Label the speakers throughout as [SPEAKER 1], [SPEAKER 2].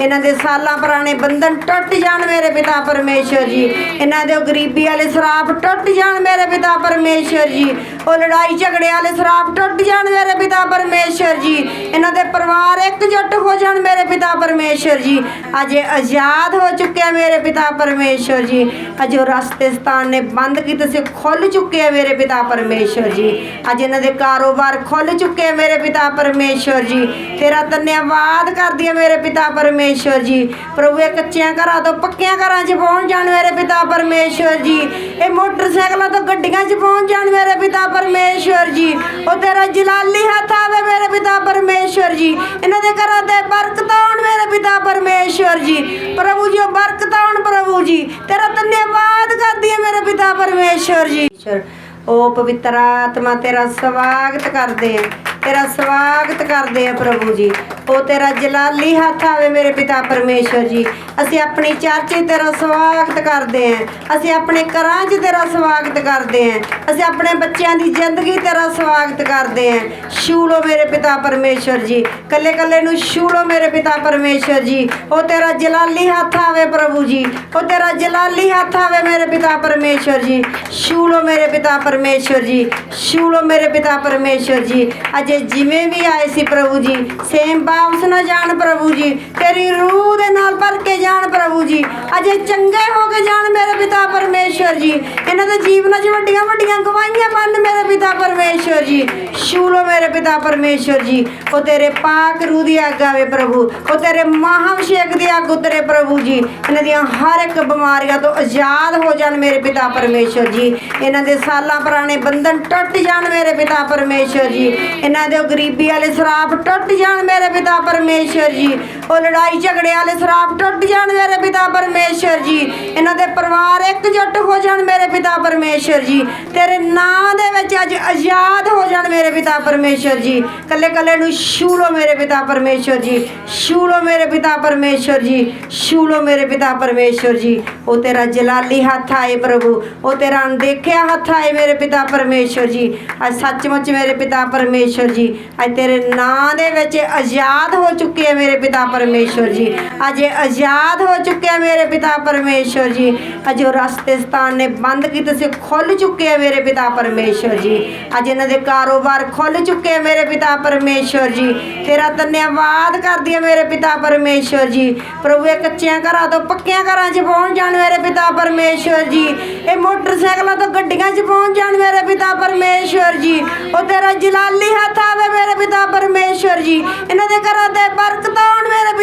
[SPEAKER 1] ਇਹਨਾਂ ਦੇ ਸਾਲਾਂ ਪੁਰਾਣੇ ਬੰਧਨ ਟੁੱਟ ਜਾਣ ਮੇਰੇ ਪਿਤਾ ਪਰਮੇਸ਼ਰ ਜੀ। ਇਹਨਾਂ ਦੇ ਉਹ ਗਰੀਬੀ ਵਾਲੇ ਸਰਾਪ ਟੁੱਟ ਜਾਣ ਮੇਰੇ ਪਿਤਾ ਪਰਮੇਸ਼ਰ ਜੀ। ਉਹ ਲੜਾਈ ਝਗੜੇ ਵਾਲੇ ਸਰਾਪ ਟੁੱਟ ਜਾਣ ਮੇਰੇ ਪਿਤਾ ਪਰਮੇਸ਼ਰ ਜੀ। ਇਹਨਾਂ ਦੇ ਪਰਿਵਾਰ ਇਕਜੁੱਟ ਹੋ ਜਾਣ ਮੇਰੇ ਪਿਤਾ ਪਰਮੇਸ਼ਰ ਜੀ। ਅੱਜ ਆਜ਼ਾਦ ਹੋ ਚੁੱਕਿਆ ਮੇਰੇ ਪਿਤਾ ਪਰਮੇਸ਼ਰ ਜੀ। ਅੱਜ ਉਹ ਰਸਤੇ ਸਥਾਨ ਨੇ ਬੰਦ ਕੀਤੇ ਸੀ ਖੁੱਲ ਚੁੱਕੇ ਆ ਮੇਰੇ ਪਿਤਾ ਪਰਮੇਸ਼ਰ ਜੀ। ਅੱਜ ਇਹਨਾਂ ਦੇ ਕਾਰੋਬਾਰ ਖੁੱਲ ਚੁੱਕੇ ਆ ਮੇਰੇ ਪਿਤਾ ਪਰਮੇਸ਼ਰ ਜੀ। ਤੇਰਾ ਧੰਨਵਾਦ ਕਰਦੀ ਆ ਮੇਰੇ ਪਿਤਾ ਪਰਮੇਸ਼ਰ ਜੀ। ਪ੍ਰਭੂ, ਇਹ ਕੱਚਿਆਂ ਘਰਾਂ ਤੋਂ ਪੱਕਿਆਂ ਘਰਾਂ 'ਚ ਪਹੁੰਚ ਜਾਣ ਮੇਰੇ ਪਿਤਾ ਪਰਮੇਸ਼ਰ ਜੀ। ਇਹ ਮੋਟਰਸਾਈਕਲਾਂ ਤੋਂ ਗੱਡੀਆਂ 'ਚ ਪਹੁੰਚ ਜਾਣ ਮੇਰੇ ਪਿਤਾ ਪਰਮੇਸ਼ਰ ਜੀ। ਉਹ ਤੇਰਾ ਜਲਾਲੀ ਹੱਥ ਆਵੇ ਮੇਰੇ ਪਿਤਾ ਪਰਮੇਸ਼ਰ ਜੀ। ਇਹਨਾਂ ਦੇ ਘਰਾਂ ਤੇ ਬਰਕਤ ਆਉਣ ਮੇਰੇ ਪਿਤਾ ਪਰਮੇਸ਼ਰ ਜੀ। ਪ੍ਰਭੂ ਜੀ, ਉਹ ਬਰਕਤ ਆਉਣ ਪ੍ਰਭੂ ਜੀ। ਤੇਰਾ ਧੰਨਵਾਦ ਕਰਦੀ ਹੈ ਮੇਰੇ ਪਿਤਾ ਪਰਮੇਸ਼ਰ ਜੀ। ਉਹ ਪਵਿੱਤਰ ਆਤਮਾ ਤੇਰਾ ਸਵਾਗਤ ਕਰਦੇ ਆ। ਤੇਰਾ ਸਵਾਗਤ ਕਰਦੇ ਆ ਪ੍ਰਭੂ ਜੀ। ਉਹ ਤੇਰਾ ਜਲਾਲੀ ਹੱਥ ਆਵੇ ਮੇਰੇ ਪਿਤਾ ਪਰਮੇਸ਼ਰ ਜੀ। ਅਸੀਂ ਆਪਣੀ ਚਰਚ ਤੇਰਾ ਸਵਾਗਤ ਕਰਦੇ ਆ। ਅਸੀਂ ਆਪਣੇ ਘਰਾਂ 'ਚ ਤੇਰਾ ਸਵਾਗਤ ਕਰਦੇ ਆ। ਅਸੀਂ ਆਪਣੇ ਬੱਚਿਆਂ ਦੀ ਜ਼ਿੰਦਗੀ ਤੇਰਾ ਸਵਾਗਤ ਕਰਦੇ ਆ। ਛੂਲੋ ਮੇਰੇ ਪਿਤਾ ਪਰਮੇਸ਼ਰ ਜੀ। ਕੱਲੇ ਕੱਲੇ ਨੂੰ ਛੂਲੋ ਮੇਰੇ ਪਿਤਾ ਪਰਮੇਸ਼ਰ ਜੀ। ਉਹ ਤੇਰਾ ਜਲਾਲੀ ਹੱਥ ਆਵੇ ਪ੍ਰਭੂ ਜੀ। ਉਹ ਤੇਰਾ ਜਲਾਲੀ ਹੱਥ ਆਵੇ ਮੇਰੇ ਪਿਤਾ ਪਰਮੇਸ਼ਰ ਜੀ। ਛੂਲੋ ਮੇਰੇ ਪਿਤਾ ਪਰਮੇਸ਼ਰ ਜੀ। ਛੂਲੋ ਮੇਰੇ ਪਿਤਾ ਪਰਮੇਸ਼ਰ ਜੀ। ਅਜੇ ਜਿਵੇਂ ਵੀ ਆਏ ਸੀ ਪ੍ਰਭੂ ਜੀ ਸੇਮ ਵਾਪਸ ਨਾ ਜਾਣ ਪ੍ਰਭੂ ਜੀ, ਤੇਰੀ ਰੂਹ ਦੇ ਨਾਲ ਭਰ ਕੇ ਜਾਣ ਪ੍ਰਭੂ ਜੀ। ਅਜੇ ਚੰਗੇ ਹੋ ਕੇ ਜਾਣ ਮੇਰੇ ਪਿਤਾ ਪਰਮੇਸ਼ਰ ਜੀ। ਇਹਨਾਂ ਦੇ ਜੀਵਨਾਂ 'ਚ ਵੱਡੀਆਂ ਵੱਡੀਆਂ ਗਵਾਹੀਆਂ ਬਣ ਮੇਰੇ ਪਿਤਾ ਪਰਮੇਸ਼ਰ ਜੀ। ਛੂਲੋ ਮੇਰੇ ਪਿਤਾ ਪਰਮੇਸ਼ਰ ਜੀ। ਉਹ ਤੇਰੇ ਪਾਕ ਰੂਹ ਦੀ ਅੱਗ ਆਵੇ ਪ੍ਰਭੂ। ਉਹ ਤੇਰੇ ਮਹਾਭਿਸ਼ੇਕ ਦੀ ਅੱਗ ਉਤਰੇ ਪ੍ਰਭੂ ਜੀ। ਇਹਨਾਂ ਦੀਆਂ ਹਰ ਇੱਕ ਬਿਮਾਰੀਆਂ ਤੋਂ ਆਜ਼ਾਦ ਹੋ ਜਾਣ ਮੇਰੇ ਪਿਤਾ ਪਰਮੇਸ਼ਰ ਜੀ। ਇਹਨਾਂ ਦੇ ਸਾਲਾਂ ਪੁਰਾਣੇ ਬੰਧਨ ਟੁੱਟ ਜਾਣ ਮੇਰੇ ਪਿਤਾ ਪਰਮੇਸ਼ਰ ਜੀ। ਇਹਨਾਂ ਦੇ ਗਰੀਬੀ ਵਾਲੇ ਸਰਾਪ ਟੁੱਟ ਜਾਣ ਮੇਰੇ ਪਿਤਾ ਪਰਮੇਸ਼ਰ ਜੀ। ਉਹ ਲੜਾਈ ਝਗੜੇ ਵਾਲੇ ਸਰਾਪ ਟੁੱਟ ਜਾਣ ਮੇਰੇ ਪਿਤਾ ਪਰਮੇਸ਼ਰ ਜੀ। ਇਹਨਾਂ ਦੇ ਪਰਿਵਾਰ ਇਕਜੁੱਟ ਹੋ ਜਾਣ ਮੇਰੇ ਪਿਤਾ ਪਰਮੇਸ਼ਰ ਜੀ। ਤੇਰੇ ਨਾਂ ਦੇ ਵਿੱਚ ਅੱਜ ਆਜ਼ਾਦ ਹੋ ਜਾਣ ਮੇਰੇ ਪਿਤਾ ਪਰਮੇਸ਼ਰ ਜੀ। ਕੱਲੇ ਕੱਲੇ ਨੂੰ ਛੂਲੋ ਮੇਰੇ ਪਿਤਾ ਪਰਮੇਸ਼ਰ ਜੀ। ਛੂਲੋ ਮੇਰੇ ਪਿਤਾ ਪਰਮੇਸ਼ਰ ਜੀ। ਛੂਲੋ ਮੇਰੇ ਪਿਤਾ ਪਰਮੇਸ਼ਰ ਜੀ। ਉਹ ਤੇਰਾ ਜਲਾਲੀ ਹੱਥ ਆਏ ਪ੍ਰਭੂ। ਉਹ ਤੇਰਾ ਅਣਦੇਖਿਆ ਹੱਥ ਆਏ ਮੇਰੇ ਪਿਤਾ ਪਰਮੇਸ਼ਰ ਜੀ। ਅੱਜ ਸੱਚਮੁੱਚ ਮੇਰੇ ਪਿਤਾ ਪਰਮੇਸ਼ਰ ਜੀ। ਅੱਜ ਤੇਰੇ ਨਾਂ ਦੇ ਵਿੱਚ ਆਜ਼ਾਦ ਹੋ ਚੁੱਕੇ ਆ ਮੇਰੇ ਪਿਤਾ ਪਰਮੇਸ਼ਰ ਜੀ। ਅੱਜ ਆਜ਼ਾਦ ਹੋ ਚੁੱਕੇ ਆ ਮੇਰੇ ਪਿਤਾ ਪਰਮੇਸ਼ਰ ਜੀ। ਅੱਜ ਉਹ ਰਸਤੇ ਸਥਾਨ ਨੇ ਬੰਦ ਕੀਤੇ ਸੀ ਖੁੱਲ ਚੁੱਕੇ ਆ ਮੇਰੇ ਪਿਤਾ ਪਰਮੇਸ਼ਰ ਜੀ। ਅੱਜ ਇਹਨਾਂ ਦੇ ਕਾਰੋਬਾਰ ਖੁੱਲ ਚੁੱਕੇ ਆ ਮੇਰੇ ਪਿਤਾ ਪਰਮੇਸ਼ਰ ਜੀ। ਤੇਰਾ ਧੰਨਵਾਦ ਕਰਦੀ ਆ ਮੇਰੇ ਪਿਤਾ ਪਰਮੇਸ਼ਰ ਜੀ। ਪ੍ਰਭੂ, ਇਹ ਕੱਚਿਆਂ ਘਰਾਂ ਤੋਂ ਪੱਕਿਆਂ ਘਰਾਂ 'ਚ ਪਹੁੰਚ ਜਾਣ ਮੇਰੇ ਪਿਤਾ ਪਰਮੇਸ਼ਰ ਜੀ। ਇਹ ਮੋਟਰਸਾਈਕਲਾਂ ਤੋਂ ਗੱਡੀਆਂ 'ਚ ਪਹੁੰਚ ਜਾਣ ਮੇਰੇ ਪਿਤਾ ਪਰਮੇਸ਼ਰ ਜੀ। ਉਹ ਤੇਰਾ ਜਲਾਲੀ ਹੱਥ ਆਵੇ ਮੇਰੇ ਪਿਤਾ ਪਰਮੇਸ਼ਰ ਜੀ। ਇਹਨਾਂ ਦੇ ਘਰਾਂ ਤੇ ਬਰਕਤ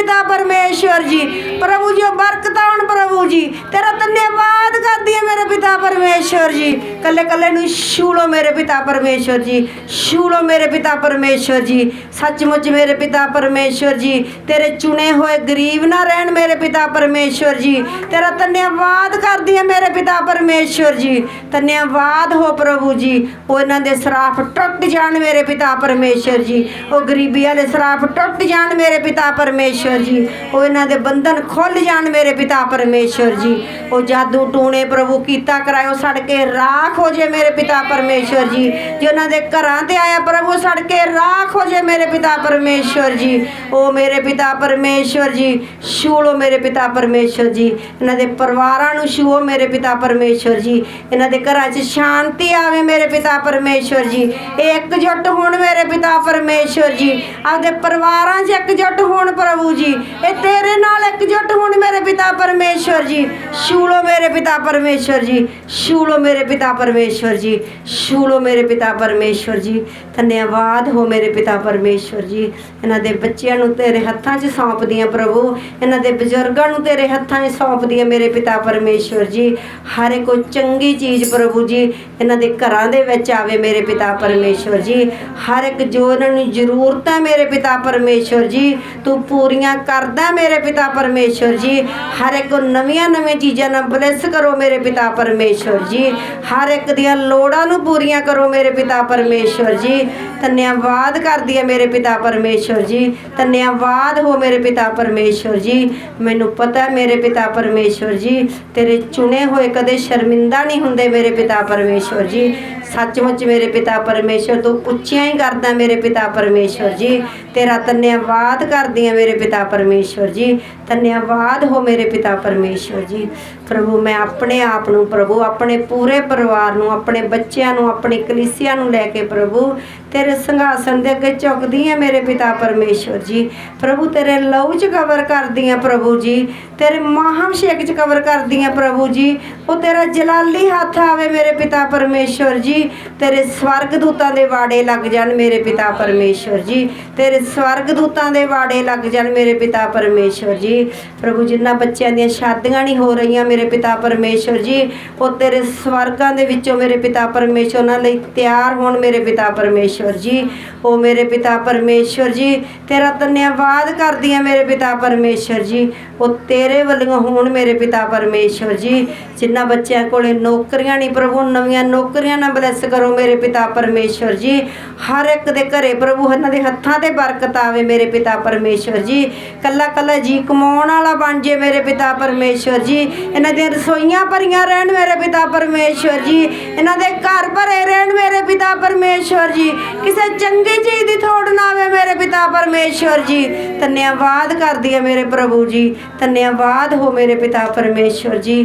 [SPEAKER 1] ਪਿਤਾ ਪਰਮੇਸ਼ਰ ਜੀ। ਪ੍ਰਭੂ ਜੀ ਉਹ ਬਰਕਤ ਆਉਣ ਪ੍ਰਭੂ ਜੀ। ਤੇਰਾ ਧੰਨਵਾਦ। ਕਰਦੀ ਹੈ ਮੇਰੇ ਪਿਤਾ ਪਰਮੇਸ਼ਰ ਜੀ। ਕੱਲੇ ਕੱਲੇ ਨੂੰ ਛੂਲੋ ਮੇਰੇ ਪਿਤਾ ਪਰਮੇਸ਼ਰ ਜੀ। ਛੂਲੋ ਮੇਰੇ ਪਿਤਾ ਪਰਮੇਸ਼ਰ ਜੀ। ਸੱਚਮੁੱਚ ਮੇਰੇ ਪਿਤਾ ਪਰਮੇਸ਼ਰ ਜੀ। ਤੇਰੇ ਚੁਣੇ ਹੋਏ ਗਰੀਬ ਨਾ ਰਹਿਣ ਮੇਰੇ ਪਿਤਾ ਪਰਮੇਸ਼ਰ ਜੀ। ਤੇਰਾ ਧੰਨਵਾਦ ਕਰਦੀ ਹੈ ਮੇਰੇ ਪਿਤਾ ਪਰਮੇਸ਼ਰ ਜੀ। ਧੰਨਵਾਦ ਹੋ ਪ੍ਰਭੂ ਜੀ। ਉਹ ਇਹਨਾਂ ਦੇ ਸਰਾਪ ਟੁੱਟ ਜਾਣ ਮੇਰੇ ਪਿਤਾ ਪਰਮੇਸ਼ਰ ਜੀ। ਉਹ ਗਰੀਬੀ ਵਾਲੇ ਸਰਾਪ ਟੁੱਟ ਜਾਣ ਮੇਰੇ ਪਿਤਾ ਪਰਮੇਸ਼ਰ ਜੀ। ਉਹ ਇਹਨਾਂ ਦੇ ਬੰਧਨ ਖੁੱਲ ਜਾਣ ਮੇਰੇ ਪਿਤਾ ਪਰਮੇਸ਼ਰ ਜੀ। ਉਹ ਜਾਦੂ ਟੂਣੇ ਪ੍ਰਭੂ ਕੀਤਾ ਕਰਾਇਓ ਸੜ ਕੇ ਰਾਖ ਹੋ ਜੇ ਮੇਰੇ ਪਿਤਾ ਪਰਮੇਸ਼ਰ ਜੀ। ਜੇ ਉਹਨਾਂ ਦੇ ਘਰਾਂ ਤੇ ਆਇਆ ਪ੍ਰਭੂ, ਸੜ ਕੇ ਰਾਖ ਹੋ ਜੇ ਮੇਰੇ ਪਿਤਾ ਪਰਮੇਸ਼ਰ ਜੀ। ਉਹ ਮੇਰੇ ਪਿਤਾ ਪਰਮੇਸ਼ਰ ਜੀ ਛੂਲੋ ਮੇਰੇ ਪਿਤਾ ਪਰਮੇਸ਼ਰ ਜੀ। ਇਹਨਾਂ ਦੇ ਪਰਿਵਾਰਾਂ ਨੂੰ ਛੂਓ ਮੇਰੇ ਪਿਤਾ ਪਰਮੇਸ਼ਰ ਜੀ। ਇਹਨਾਂ ਦੇ ਘਰਾਂ 'ਚ ਸ਼ਾਂਤੀ ਆਵੇ ਮੇਰੇ ਪਿਤਾ ਪਰਮੇਸ਼ਰ ਜੀ। ਇਹ ਜੁੱਟ ਹੋਣ ਮੇਰੇ ਪਿਤਾ ਪਰਮੇਸ਼ਰ ਜੀ। ਆਪਦੇ ਪਰਿਵਾਰਾਂ 'ਚ ਇਕਜੁੱਟ ਹੋਣ ਪ੍ਰਭੂ ਜੀ। ਇਹ ਤੇਰੇ ਨਾਲ ਇੱਕ ਜੁੱਟ ਹੋਣ ਮੇਰੇ ਪਿਤਾ ਪਰਮੇਸ਼ਰ ਜੀ। ਛੂਲੋ ਮੇਰੇ ਪਿਤਾ ਪਰਮੇਸ਼ਰ ਜੀ, ਛੂਲੋ ਮੇਰੇ ਪਿਤਾ ਪਰਮੇਸ਼ਰ ਜੀ, ਛੂਲੋ ਮੇਰੇ ਪਿਤਾ ਪਰਮੇਸ਼ਰ ਜੀ, ਧੰਨਵਾਦ ਹੋ ਮੇਰੇ ਪਿਤਾ ਪਰਮੇਸ਼ਰ ਜੀ। ਇਹਨਾਂ ਦੇ ਬੱਚਿਆਂ ਨੂੰ ਤੇਰੇ ਹੱਥਾਂ 'ਚ ਸੌਂਪਦੀ ਹਾਂ ਪ੍ਰਭੂ, ਇਹਨਾਂ ਦੇ ਬਜ਼ੁਰਗਾਂ ਨੂੰ ਤੇਰੇ ਹੱਥਾਂ 'ਚ ਸੌਂਪਦੀ ਹਾਂ ਮੇਰੇ ਪਿਤਾ ਪਰਮੇਸ਼ਰ ਜੀ। ਹਰ ਇੱਕ ਚੰਗੀ ਚੀਜ਼ ਪ੍ਰਭੂ ਜੀ, ਇਹਨਾਂ ਦੇ ਘਰਾਂ ਦੇ ਵਿੱਚ ਆਵੇ ਮੇਰੇ ਪਿਤਾ ਪਰਮੇਸ਼ਰ ਜੀ। ਹਰ ਇੱਕ ਜੋ ਇਹਨਾਂ ਨੂੰ ਜ਼ਰੂਰਤ ਹੈ ਮੇਰੇ ਪਿਤਾ ਪਰਮੇਸ਼ਰ ਜੀ, ਤੂੰ ਪੂਰੀਆਂ ਕਰਦਾ ਮੇਰੇ ਪਿਤਾ ਪਰਮੇਸ਼ਰ ਜੀ। ਹਰ ਇੱਕ ਨਵੀਆਂ ਨਵੀਆਂ ਚੀਜ਼ਾਂ ਨਾਲ ਬਲੈਸ ਕਰੋ ਮੇਰੇ ਪਿਤਾ ਪਰਮੇਸ਼ਵਰ ਜੀ। ਹਰ ਇੱਕ ਦੀਆਂ ਲੋੜਾਂ ਨੂੰ ਪੂਰੀਆਂ ਕਰੋ ਮੇਰੇ ਪਿਤਾ ਪਰਮੇਸ਼ਵਰ ਜੀ। ਧੰਨਵਾਦ ਕਰਦੀ ਹੈ ਮੇਰੇ ਪਿਤਾ ਪਰਮੇਸ਼ਵਰ ਜੀ। ਧੰਨਵਾਦ ਹੋ ਮੇਰੇ ਪਿਤਾ ਪਰਮੇਸ਼ਵਰ ਜੀ। ਮੈਨੂੰ ਪਤਾ ਮੇਰੇ ਪਿਤਾ ਪਰਮੇਸ਼ਵਰ ਜੀ, ਤੇਰੇ ਚੁਣੇ ਹੋਏ ਕਦੇ ਸ਼ਰਮਿੰਦਾ ਨਹੀਂ ਹੁੰਦੇ ਮੇਰੇ ਪਿਤਾ ਪਰਮੇਸ਼ਵਰ ਜੀ। ਸੱਚਮੁੱਚ ਮੇਰੇ ਪਿਤਾ ਪਰਮੇਸ਼ਵਰ ਤੋਂ ਉੱਚੀਆਂ ਹੀ ਕਰਦਾ ਮੇਰੇ ਪਿਤਾ ਪਰਮੇਸ਼ਵਰ ਜੀ। ਤੇਰਾ ਧੰਨਵਾਦ ਕਰਦੀ ਹਾਂ ਮੇਰੇ ਪਿਤਾ ਪਰਮੇਸ਼ਵਰ ਜੀ। ਧੰਨਵਾਦ ਹੋ ਮੇਰੇ ਪਿਤਾ ਪਰਮੇਸ਼ਵਰ ਜੀ। ਪ੍ਰਭੂ, ਮੈਂ ਆਪਣੇ ਆਪ ਨੂੰ ਪ੍ਰਭੂ, ਆਪਣੇ ਪੂਰੇ ਪਰਿਵਾਰ ਨੂੰ, ਆਪਣੇ ਬੱਚਿਆਂ ਨੂੰ, ਆਪਣੇ ਕਲੀਸਿਆ ਨੂੰ ਲੈ ਕੇ ਪ੍ਰਭੂ, ਤੇਰੇ ਸਿੰਘਾਸਨ ਦੇ ਅੱਗੇ ਝੁਕਦੀ ਹਾਂ ਮੇਰੇ ਪਿਤਾ ਪਰਮੇਸ਼ਵਰ ਜੀ। ਪ੍ਰਭੂ, ਤੇਰੇ ਲਹੂ ਚ ਕਵਰ ਕਰਦੀ ਹਾਂ ਪ੍ਰਭੂ ਜੀ। ਤੇਰੇ ਮਹਾਭਿਸ਼ੇਕ ਚ ਕਵਰ ਕਰਦੀ ਹਾਂ ਪ੍ਰਭੂ ਜੀ। ਉਹ ਤੇਰਾ ਜਲਾਲੀ ਹੱਥ ਆਵੇ ਮੇਰੇ ਪਿਤਾ ਪਰਮੇਸ਼ਵਰ ਜੀ। ਤੇਰੇ ਸਵਰਗ ਦੂਤਾਂ ਦੇ ਵਾੜੇ ਲੱਗ ਜਾਣ ਮੇਰੇ ਪਿਤਾ ਪਰਮੇਸ਼ਵਰ ਜੀ। ਤੇਰੇ ਸਵਰਗ ਦੂਤਾਂ ਦੇ ਵਾੜੇ ਲੱਗ ਜਾਣ ਮੇਰੇ ਪਿਤਾ ਪਰਮੇਸ਼ਵਰ ਜੀ। ਪ੍ਰਭੂ ਜਿਨ੍ਹਾਂ ਬੱਚਿਆਂ ਦੀਆਂ ਸ਼ਾਦੀਆਂ ਨਹੀਂ ਹੋ ਰਹੀਆਂ ਮੇਰੇ ਪਿਤਾ ਪਰਮੇਸ਼ਵਰ ਜੀ, ਉਹ ਤੇਰੇ ਸਵਰਗਾਂ ਦੇ ਵਿੱਚੋਂ ਮੇਰੇ ਪਿਤਾ ਪਰਮੇਸ਼ਵਰ, ਉਹਨਾਂ ਲਈ ਤਿਆਰ ਹੋਣ ਮੇਰੇ ਪਿਤਾ ਪਰਮੇਸ਼ਵਰ ਜੀ। ਉਹ ਮੇਰੇ ਪਿਤਾ ਪਰਮੇਸ਼ਵਰ ਜੀ, ਤੇਰਾ ਧੰਨਵਾਦ ਕਰਦੀ ਹਾਂ ਮੇਰੇ ਪਿਤਾ ਪਰਮੇਸ਼ਵਰ ਜੀ। ਉਹ ਤੇਰੇ ਵੱਲੋਂ ਹੋਣ ਮੇਰੇ ਪਿਤਾ ਪਰਮੇਸ਼ਵਰ ਜੀ। ਜਿਨ੍ਹਾਂ ਬੱਚਿਆਂ ਕੋਲੇ ਨੌਕਰੀਆਂ ਨਹੀਂ, ਪ੍ਰਭੂ, ਨਵੀਆਂ ਨੌਕਰੀਆਂ ਨਾ ਬਲੈਸ ਕਰੋ ਮੇਰੇ ਪਿਤਾ ਪਰਮੇਸ਼ਵਰ ਜੀ। ਹਰ ਇੱਕ ਦੇ ਘਰੇ ਪ੍ਰਭੂ ਇਹਨਾਂ ਦੇ ਹੱਥਾਂ ਤੇ ਬਰਕਤ ਆਵੇ ਮੇਰੇ ਪਿਤਾ ਪਰਮੇਸ਼ਵਰ ਜੀ। ਕੱਲਾ ਕੱਲਾ ਜੀ ਕਮਾਉਣ ਵਾਲਾ ਬਣ ਜੇ ਮੇਰੇ ਪਿਤਾ ਪਰਮੇਸ਼ਵਰ ਜੀ। ਇਹਨਾਂ ਦੀਆਂ ਰਸੋਈਆਂ ਭਰੀਆਂ ਰਹਿਣ ਮੇਰੇ ਪਿਤਾ ਪਰਮੇਸ਼ਵਰ ਜੀ। ਇਹਨਾਂ ਦੇ ਘਰ ਭਰੇ ਰਹਿਣ ਮੇਰੇ ਪਿਤਾ ਪਰਮੇਸ਼ਵਰ ਜੀ। ਕਿਸੇ ਚੰਗੀ ਚੀਜ਼ ਦੀ ਥੋੜ ਨਾ ਆਵੇ ਮੇਰੇ ਪਿਤਾ ਪਰਮੇਸ਼ਵਰ ਜੀ। ਧੰਨਵਾਦ ਕਰਦੀ ਹੈ ਮੇਰੇ ਪ੍ਰਭੂ ਜੀ। ਧੰਨਵਾਦ ਹੋ ਮੇਰੇ ਪਿਤਾ ਪਰਮੇਸ਼ਵਰ ਜੀ।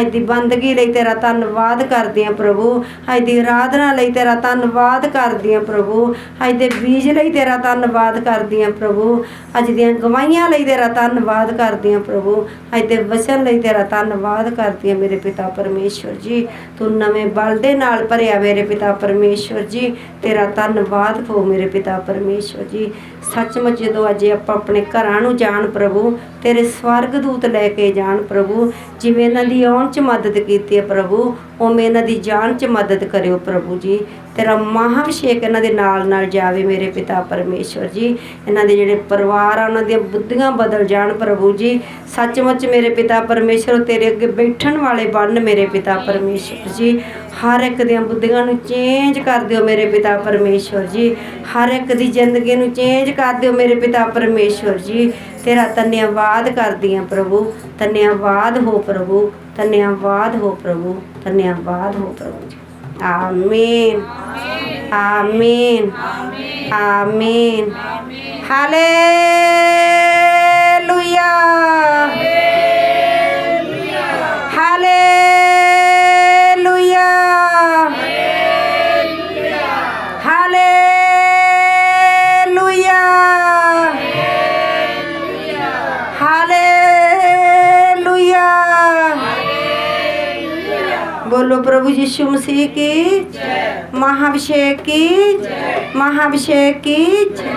[SPEAKER 1] ਅੱਜ ਦੀ ਬੰਦਗੀ ਲਈ ਤੇਰਾ ਧੰਨਵਾਦ ਕਰਦੀ ਹਾਂ ਪ੍ਰਭੂ। ਅੱਜ ਦੀ ਆਰਾਧਨਾ ਲਈ ਤੇਰਾ ਧੰਨਵਾਦ ਕਰਦੀ ਹਾਂ ਪ੍ਰਭੂ। ਅੱਜ ਦੇ ਬੀਜ ਲਈ ਤੇਰਾ ਧੰਨਵਾਦ ਕਰਦੀ ਹਾਂ ਪ੍ਰਭੂ। ਅੱਜ ਦੀਆਂ ਗਵਾਹੀਆਂ ਲਈ ਤੇਰਾ ਧੰਨਵਾਦ ਕਰਦੀ ਹਾਂ ਪ੍ਰਭੂ। ਅੱਜ ਦੇ ਵਚਨ ਲਈ ਤੇਰਾ ਧੰਨਵਾਦ ਕਰਦੀ ਹਾਂ ਮੇਰੇ ਪਿਤਾ ਪਰਮੇਸ਼ਵਰ ਜੀ। ਤੂੰ ਨਵੇਂ ਬਲ ਦੇ ਨਾਲ ਭਰਿਆ ਮੇਰੇ ਪਿਤਾ ਪਰਮੇਸ਼ਵਰ ਜੀ। ਤੇਰਾ ਧੰਨਵਾਦ ਹੋ ਮੇਰੇ ਪਿਤਾ ਪਰਮੇਸ਼ਵਰ ਜੀ। ਸੱਚਮੁੱਚ ਜਦੋਂ ਅੱਜ ਆਪਾਂ ਆਪਣੇ ਘਰਾਂ ਨੂੰ ਜਾਣ ਪ੍ਰਭੂ, ਤੇਰੇ ਸਵਰਗ ਦੂਤ ਲੈ ਕੇ ਜਾਣ ਪ੍ਰਭੂ, ਜਿਵੇਂ ਇਹਨਾਂ ਦੀ ਆਉਣ ਚ ਮਦਦ ਕੀਤੀ ਹੈ ਪ੍ਰਭੂ, ਉਵੇਂ ਇਹਨਾਂ ਦੀ ਜਾਣ ਚ ਮਦਦ ਕਰਿਓ ਪ੍ਰਭੂ ਜੀ। ਤੇਰਾ ਮਹਾਭਿਸ਼ੇਕ ਇਹਨਾਂ ਦੇ ਨਾਲ ਨਾਲ ਜਾਵੇ ਮੇਰੇ ਪਿਤਾ ਪਰਮੇਸ਼ਵਰ ਜੀ। ਇਹਨਾਂ ਦੇ ਜਿਹੜੇ ਪਰਿਵਾਰ ਆ, ਉਹਨਾਂ ਦੀਆਂ ਬੁੱਧੀਆਂ ਬਦਲ ਜਾਣ ਪ੍ਰਭੂ ਜੀ। ਸੱਚਮੁੱਚ ਮੇਰੇ ਪਿਤਾ ਪਰਮੇਸ਼ਵਰ, ਤੇਰੇ ਅੱਗੇ ਬੈਠਣ ਵਾਲੇ ਬਣ ਮੇਰੇ ਪਿਤਾ ਪਰਮੇਸ਼ਵਰ ਜੀ। ਹਰ ਇੱਕ ਦੀਆਂ ਬੁੱਧੀਆਂ ਨੂੰ ਚੇਂਜ ਕਰ ਦਿਓ ਮੇਰੇ ਪਿਤਾ ਪਰਮੇਸ਼ਵਰ ਜੀ। ਹਰ ਇੱਕ ਦੀ ਜ਼ਿੰਦਗੀ ਨੂੰ ਚੇਂਜ ਕਰ ਦਿਓ ਮੇਰੇ ਪਿਤਾ ਪਰਮੇਸ਼ਵਰ ਜੀ। ਤੇਰਾ ਧੰਨਵਾਦ ਕਰਦੀ ਹਾਂ ਪ੍ਰਭੂ। ਧੰਨਵਾਦ ਹੋ ਪ੍ਰਭੂ। ਧੰਨਵਾਦ ਹੋ ਪ੍ਰਭੂ। ਧੰਨਵਾਦ ਹੋ ਪ੍ਰਭੂ ਜੀ। ਆਮੀਨ। ਆਮੀਨ। ਆਮੀਨ। ਹਾਲੇਲੂਇਆ। बोलो प्रभु यीशु मसीह की महाभिषेक की महाभिषेक की